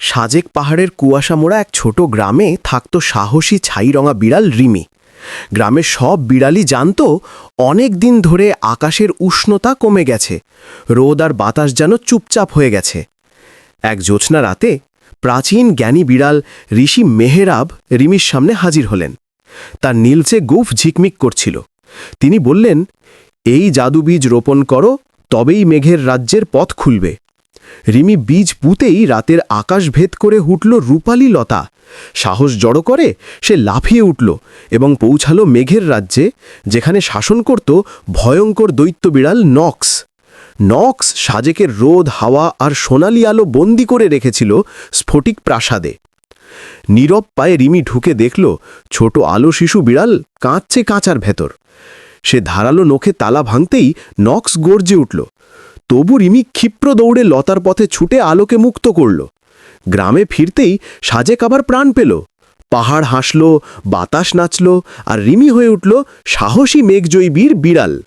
সাজেক পাহাড়ের কুয়াশা মোড়া এক ছোট গ্রামে থাকত সাহসী ছাইরঙা বিড়াল রিমি। গ্রামের সব বিড়ালই জানত, অনেক দিন ধরে আকাশের উষ্ণতা কমে গেছে, রোদ আর বাতাস যেন চুপচাপ হয়ে গেছে। এক জ্যোৎস্না রাতে প্রাচীন জ্ঞানী বিড়াল ঋষি মেহেরাব রিমির সামনে হাজির হলেন। তার নীলচে গুফ ঝিকমিক করছিল। তিনি বললেন, এই জাদুবীজ রোপণ করো, তবেই মেঘের রাজ্যের পথ খুলবে। রিমি বীজ পুঁতেই রাতের আকাশ ভেদ করে উঠল রূপালী লতা। সাহস জড়ো করে, সে লাফিয়ে উঠল এবং পৌঁছালো মেঘের রাজ্যে, যেখানে শাসন করত ভয়ঙ্কর দৈত্য বিড়াল নক্স। নক্স সাজেকের রোদ, হাওয়া আর সোনালি আলো বন্দি করে রেখেছিল স্ফটিক প্রাসাদে। নীরব পায়ে রিমি ঢুকে দেখল ছোট আলো শিশু বিড়াল কাঁদছে কাঁচার ভেতর। সে ধারালো নখে তালা ভাঙতেই নক্স গর্জে উঠল। তবু রিমি ক্ষিপ্র দৌড়ে লতার পথে ছুটে আলোকে মুক্ত করল। গ্রামে ফিরতেই সাজেক আবার প্রাণ পেল। পাহাড় হাসল, বাতাস নাচল আর রিমি হয়ে উঠল সাহসী মেঘজয়ী বীর বিড়াল।